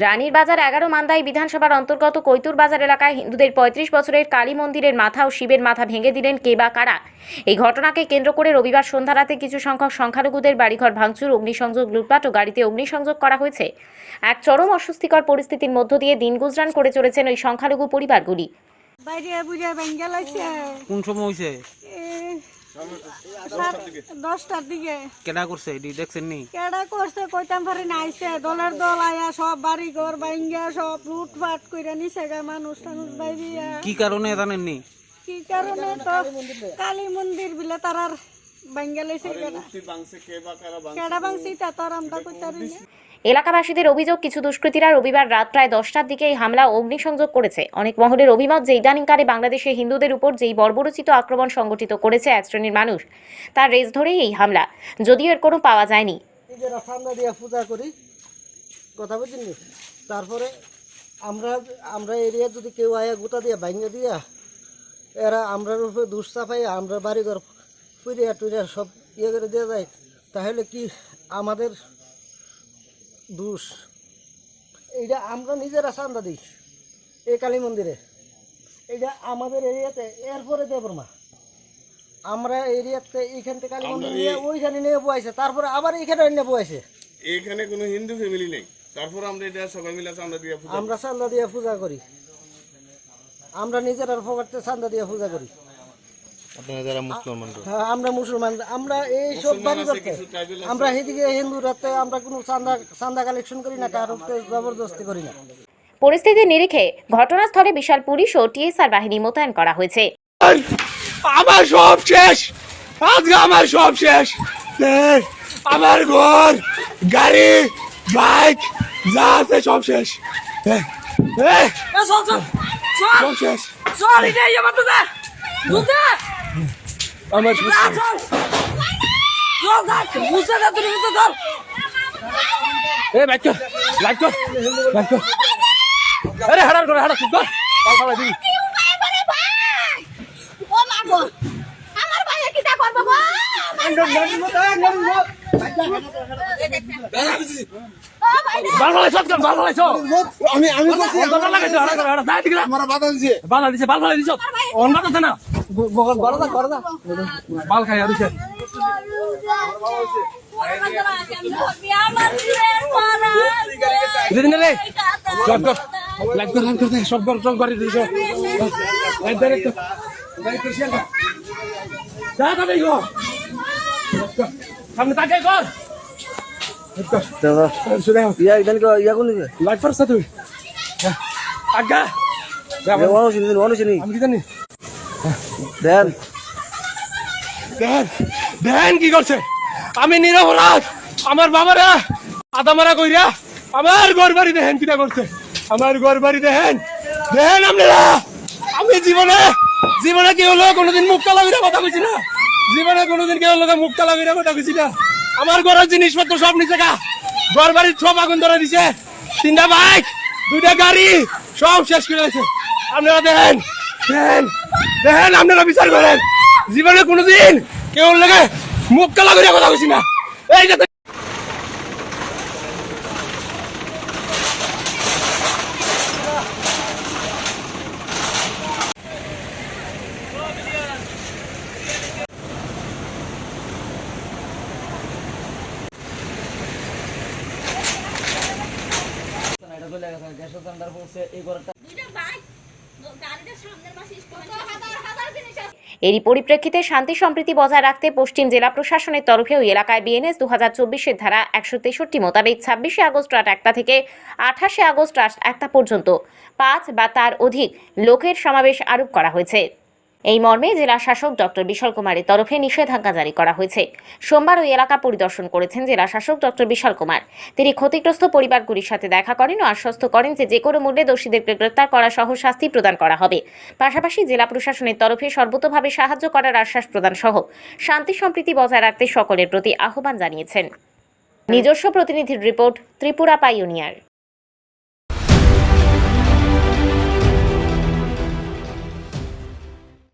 রানীর বাজার এগারো মান্দাই বিধানসভার অন্তর্গত কৈতুর বাজার এলাকায় হিন্দুদের পঁয়ত্রিশ বছরের কালী মন্দিরের মাথা ও শিবের মাথা ভেঙে দিলেন কে বা কারা? এই ঘটনাকে কেন্দ্র করে রবিবার সন্ধ্যা রাতে কিছু সংখ্যক সংখ্যালঘুদের বাড়িঘর ভাঙচুর অগ্নিসংযোগ লুটপাট ও গাড়িতে অগ্নিসংযোগ করা হয়েছে। এক চরম অস্বস্তিকর পরিস্থিতির মধ্য দিয়ে দিন গুজরান করে চলেছেন ওই সংখ্যালঘু পরিবারগুলি। বাইরে বুঝে ভেঙ্গে লাগছে কোন সময় হয়েছে? দশটার দিকে। কেডা করছে এটি দেখছেন নি? কেডা করছে কইতাম পারি না আইছে দলের দল আয়া সব বাড়ি ঘর ভাঙ্গা সব লুটপাট কইরা নিছে গা মানুষ টানুষ বাইরিয়া কি কারণে জানেন নি? কি কারণে তো কালী মন্দির বিলে তারার ভাঙ্গা লাইছে কেডা। কেডা ভাঙছি তা তোর আমরা কইতারি না। এলাকাবাসীদের অভিযোগ, কিছু দুষ্কৃতীরা রবিবার রাত প্রায় দশটার দিকে এই হামলা অগ্নিসংযোগ করেছে। অনেক মহলের অভিমত যে ইদানিংকালে বাংলাদেশে হিন্দুদের উপর যেই বর্বরচিত আক্রমণ সংগঠিত করেছে এক শ্রেণির মানুষ, তার রেস ধরেই এই হামলা। যদিও এর কোনো পাওয়া যায়নি। পূজা করি, কথা বুঝিনি তারপরে আমরা আমরা এরিয়া যদি কেউ আয়া গোটা দিয়া ভাঙিয়ে দিয়া, এরা আমরার উপরে দুষ চাপাই আমরা বাড়িঘর পুরিয়া টুরিয়া সব ইয়ে করে দেওয়া যায়, তাহলে কি আমাদের দোষ। এইটা আমরা নিজেরা চান্দা দিই এই কালী মন্দিরে। এইটা আমাদের এরিয়াতে এরপরে দেবরমা আমরা এরিয়াতে এইখান থেকে কালী মন্দির নিয়ে ওইখানে নিয়ে বয়াইছে তারপরে আবার এইখানে নিয়ে বয়াইছে এখানে কোনো হিন্দু ফ্যামিলি নেই। তারপর আমরা এটা সবাই মিলে চান্দা দিয়ে পূজা আমরা চান্দা দিয়ে পূজা করি। আমরা নিজেরা ফকারতে চান্দা দিয়ে পূজা করি। হ্যাঁ, আমরা মুসলমান। আমরা এই সব বাড়ি করতে। আমরা এদিকে হিন্দু রাতে আমরা কোনো চান্দা চান্দা কালেকশন করি না কারোর জবরদস্তি করি না। পরিস্থিতির নিরিখে ঘটনাস্থলে বিশাল পুলিশ ও টিএসআর বাহিনী মোতায়েন করা হয়েছে। আমার সব শেষ। আজকে আমার সব শেষ। আমার ঘর গাড়ি বাইক যা আছে সব শেষ। সব শেষ। আমার এ বাইক লাইক লাইক আরে হারার করে হারা চুপ কর। পাল পালা দিবি। ও মা গো আমার ভাইয়া কি তা করব গো? ভাই বাল ফালাই সব কর বাল আমি আমি বাধা দিছে। বাল দিছে বাল ফালাই দিছো না। গড়দা গড়দা বাল খাই মারা দিদিন রে সব কর লাইক কর লাইক কর সব কর সব করে দিছো লাইক করে তো লাইক করে শেয়ার যা তা দেই গো সামনে তাকাই কর ইয়া ইদান কে ইয়া কোন লাইক তুই আগা আমি জানি? দেন। দেন দেন কি করছে? আমি নিরপরাধ। আমার বাবারা কইরা আমার ঘর বাড়ি দেখেন করছে। আমার ঘর বাড়ি দেখেন। দেখেন আপনারা। আমি জীবনে জীবনে কি হলো কোনোদিন মুখ কইরা কথা কইছি না। জীবনে কোনোদিন কেউ লোকে মুখ কইরা কথা কইছি না। আমার ঘরের জিনিসপত্র সব নিচে গা। ঘর বাড়ির সব আগুন ধরে দিছে। তিনটা বাইক, দুইটা গাড়ি, সব শেষ করে দিয়েছে আপনারা দেখেন দেখেন। দেখেন, আপনারা বিচার করেন। জীবনে কোনোদিন কেউ লাগে মুখ কালা কথা কইছি না। এই যে এরই পরিপ্রেক্ষিতে শান্তি সম্প্রীতি বজায় রাখতে পশ্চিম জেলা প্রশাসনের তরফে ওই এলাকায় বিএনএস দু হাজার চব্বিশের ধারা একশো তেষট্টি মোতাবেক ছাব্বিশে আগস্ট রাত একটা থেকে আঠাশে আগস্ট রাত একটা পর্যন্ত পাঁচ বা তার অধিক লোকের সমাবেশ আরোপ করা হয়েছে। এই মর্মে জেলা শাসক ডক্টর বিশাল কুমারের তরফে নিষেধাজ্ঞা জারি করা হয়েছে। সোমবার ওই এলাকা পরিদর্শন করেছেন জেলা শাসক ডক্টর বিশাল কুমার। তিনি ক্ষতিগ্রস্ত পরিবারগুলির সাথে দেখা করেন ও আশ্বস্ত করেন যে যে কোনো মূল্যে দোষীদেরকে গ্রেপ্তার করা সহ শাস্তি প্রদান করা হবে। পাশাপাশি জেলা প্রশাসনের তরফে সর্বতোভাবে সাহায্য করার আশ্বাস প্রদান সহ শান্তি সম্প্রীতি বজায় রাখতে সকলের প্রতি আহ্বান জানিয়েছেন। নিজস্ব প্রতিনিধির রিপোর্ট ত্রিপুরা পাইওনিয়ার।